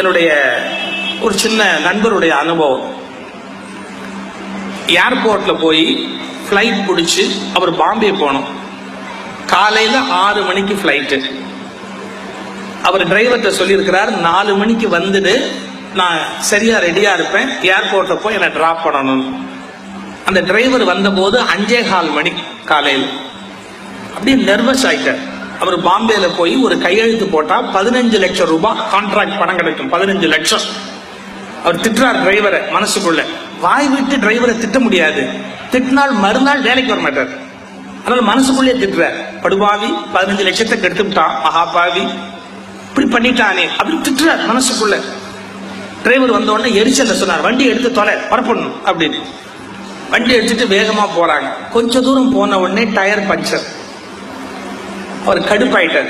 என்னுடைய ஒரு சின்ன நண்பருடைய அனுபவம். ஏர்போர்ட்ல போய் ஃப்ளைட் பிடிச்சி அவர் பாம்பே போனோம். காலையில ஆறு மணிக்கு ஃப்ளைட்டு அவர் டிரைவர்கிட்ட சொல்லியிருக்கிறார் நாலு மணிக்கு வந்துட்டு நான் சரியா ரெடியா இருப்பேன் ஏர்போர்ட்டில் போய் என்னை டிராப் பண்ணணும். அந்த டிரைவர் வந்தபோது அஞ்சே கால் மணி காலையில். அப்படியே நர்வஸ் ஆயிட்டார். அவர் பாம்பேல போய் ஒரு கையெழுத்து போட்டா பதினஞ்சு லட்சம் ரூபாய் கான்ட்ராக்ட் பணம் கிடைக்கும். பதினஞ்சு லட்சம். அவர் திட்டுறார் டிரைவரை மனசுக்குள்ள. வாய் விட்டு டிரைவரை திட்ட முடியாது. திட்டினால் மறுநாள் வேலைக்கு வர மாட்டார். அதனால மனசுக்குள்ளே திட்டுறார். படுபாவி பதினஞ்சு லட்சத்தை கெடுத்துட்டான் மகாபாவி. இப்படி பண்ணிட்டானே. அப்படின்னு திட்டுறார் மனசுக்குள்ள. டிரைவர் வந்த உடனே எரிச்சல்ல சொன்னார். வண்டி எடுத்து தொலை வரப்படணும் அப்படின்னு. வண்டி எடுத்துட்டு வேகமா போறாங்க. கொஞ்ச தூரம் போன உடனே டயர் பஞ்சர். அவர் கடுப்பாயிட்டார்.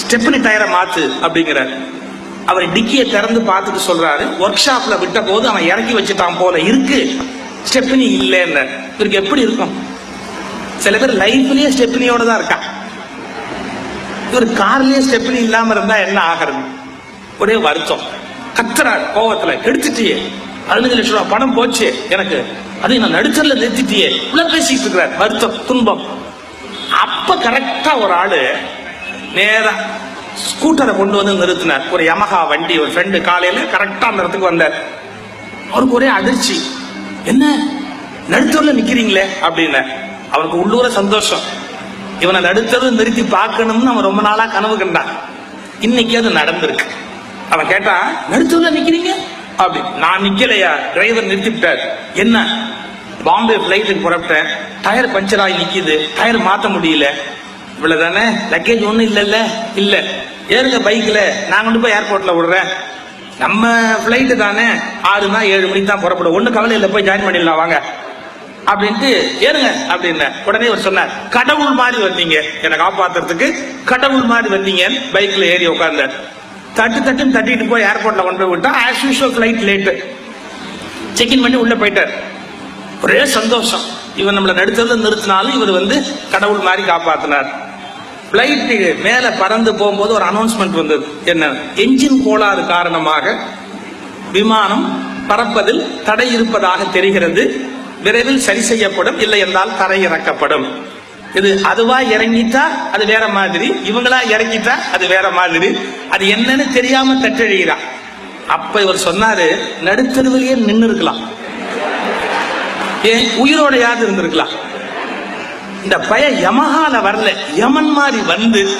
ஸ்டெப்னி டயரை மாத்து அப்படிங்கிறார். அவர் டிக்கியை திறந்து பார்த்துட்டு சொல்றாரு. ஒர்க் ஷாப்ல விட்ட போது அவன் இறக்கி வச்சுட்டான் போல இருக்கு. ஸ்டெப்னி இல்லைன்னு. இவருக்கு எப்படி இருக்கும்? சில பேர் லைஃப்லயே ஸ்டெப்னியோட தான் இருக்கான் இவர் கார்லயே ஸ்டெப்னி இல்லாம இருந்தா என்ன ஆகிறது? ஒரே வருத்தம். கத்துறாரு கோவத்துல. எடுத்துட்டியே பதினஞ்சு லட்சம் ரூபாய் பணம் போச்சு எனக்கு. அதை நான் நடுத்தர்ல நிறுத்திட்டியே. உள்ள பேசிட்டு இருக்கிறார். வருத்தம் துன்பம். அப்ப கரெக்டா ஒரு ஆளு நேரா ஸ்கூட்டரை கொண்டு வந்து நிறுத்தினார். ஒரு யமஹா வண்டி ஒரு ஃப்ரெண்டு காலையில கரெக்டா அந்த இடத்துக்கு வந்தார். அவருக்கு ஒரே அதிர்ச்சி. என்ன? நடுத்தூர்ல நிக்கிறீங்களே? அப்படின்னு. அவருக்கு உள்ளூர சந்தோஷம். இவனை நடுத்தரு நிறுத்தி பார்க்கணும்னு அவன் ரொம்ப நாளா கனவு கண்டான். இன்னைக்கு அது நடந்திருக்கு. அவன் கேட்டான் நடுத்தூர்ல நிக்கிறீங்க? அப்படி நான் நிக்கலையா? டிரைவர் நிறுத்திவிட்டார். என்ன? பாம்பே பிளைட்டுக்கு புறப்பட்டேன் டயர் பஞ்சர் ஆகி நிக்குது. டயர் மாத்த முடியல. இவ்வளவுதானே? லக்கேஜ் ஒண்ணும் இல்லைல்ல? இல்ல. ஏறுங்க பைக்ல நான் கொண்டு போய் ஏர்போர்ட்ல விடுறேன். நம்ம பிளைட்டு தானே? ஆறுனா ஏழு மணிக்கு தான் புறப்படும். ஒண்ணு கவலை இல்லை போய் ஜாயின் பண்ணிடலாம் வாங்க. அப்படின்ட்டு ஏறுங்க அப்படின்னு உடனே அவர் சொன்னார். கடவுள் மாதிரி வந்தீங்க. என்னை காப்பாத்துறதுக்கு கடவுள் மாதிரி வந்தீங்க. பைக்ல ஏறி உட்கார்ந்தார். தட்டு தட்டுன்னு தட்டிட்டு போய் ஏர்போர்ட்ல கொண்டு போய் விட்டா as usual flight late check in பண்ணி உள்ள போயிட்டார். ஒரே சந்தோஷம். இவன் நம்மளை நடுத்தது நிறுத்தினாலும் இவர் வந்து கடவுள் மாதிரி காப்பாத்தினார். பிளைட்டு மேல பறந்து போகும்போது ஒரு அனௌன்ஸ்மெண்ட் வந்தது. என்ன? என்ஜின் கோளாறு காரணமாக விமானம் பறப்பதில் தடை இருப்பதாக தெரிகிறது. விரைவில் சரி செய்யப்படும். இல்லை என்றால் தரை இறக்கப்படும். இது அதுவா இறங்கிட்டா அது வேற மாதிரி. இவங்களா இறங்கிட்டா அது வேற மாதிரி. அது என்னன்னு தெரியாம தட்டெழுகிறான் அப்ப இவர் சொன்னாரு நடுத்தருவிலேயே நின்று இருக்கலாம் ஏன் உயிரோடையாவது இருந்திருக்கலாம். இந்த பய யமஹால வரல. யமன் மாதிரி வந்து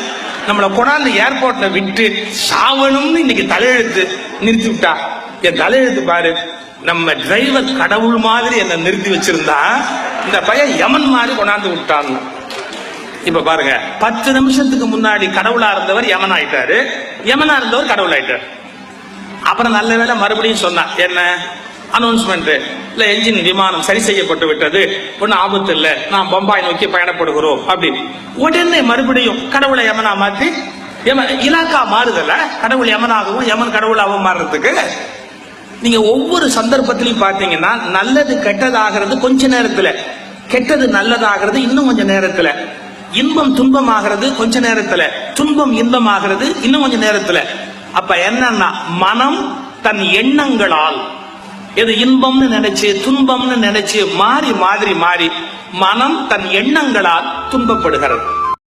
நம்மளை கொண்டாந்து ஏர்போர்ட்ல விட்டு சாவணும்னு இன்னைக்கு தலையெழுத்து நிறுத்தி விட்டா. என் தலையெழுத்து பாரு. நம்ம டிரைவர் கடவுள் மாதிரி என்ன நிறுத்தி வச்சிருந்தா இந்த பய யமன் மாதிரி கொண்டாந்து விட்டான். இப்ப பாருங்க. பத்து நிமிஷத்துக்கு முன்னாடி கடவுளா இருந்தவர் யமன் ஆயிட்டாரு. யமனா இருந்தவர் கடவுள் ஆயிட்டார். அப்புறம் நல்ல வேலை மறுபடியும் சொன்னான் என்ன? அனௌன்ஸ்மெண்ட் இல்ல என்ஜின் விமானம் சரி செய்யப்பட்டு விட்டது. ஒன்னும் ஆபத்து இல்ல. நாம் பம்பாய் நோக்கி பயணப்படுகிறோம் அப்படின்னு. உடனே மறுபடியும் கடவுளை யமனா மாத்தி யம இலாக்கா மாறுதல கடவுள் யமனாகவும் யமன் கடவுளாகவும் மாறுறதுக்கு. நீங்க ஒவ்வொரு சந்தர்ப்பத்திலையும் பாத்தீங்கன்னா நல்லது கெட்டதாகிறது கொஞ்ச நேரத்துல. கெட்டது நல்லதாகிறது இன்னும் கொஞ்ச நேரத்துல. இன்பம் துன்பம் ஆகிறது கொஞ்ச நேரத்துல. துன்பம் இன்பம் ஆகிறது இன்னும் கொஞ்ச நேரத்துல. அப்ப என்னன்னா மனம் தன் எண்ணங்களால் எது இன்பம்னு நினைச்சு துன்பம்னு நினைச்சு மாறி மாதிரி மாறி மனம் தன் எண்ணங்களால் துன்பப்படுகிறது.